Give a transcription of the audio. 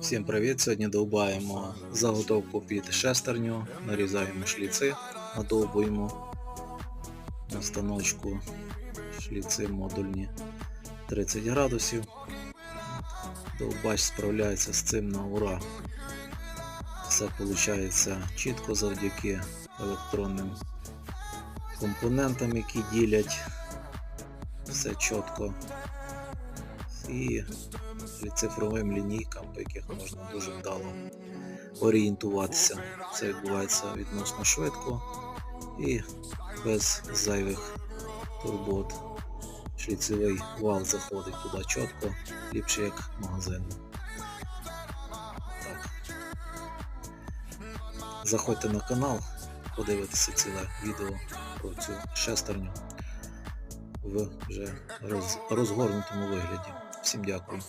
Всім привіт! Сьогодні довбаємо заготовку під шестерню, нарізаємо шліци, надовбуємо на станочку шліци модульні 30 градусів. Довбач справляється з цим на ура. Все виходить чітко завдяки електронним компонентам, які ділять все чітко. І цифровим лінійкам, по яких можна дуже вдало орієнтуватися. Це відбувається відносно швидко і без зайвих турбот. Шліцевий вал заходить туди чітко, ліпше як магазин. Так. Заходьте на канал, подивитися ціле відео про цю шестерню в вже роз, розгорнутому вигляді. Всім дякую.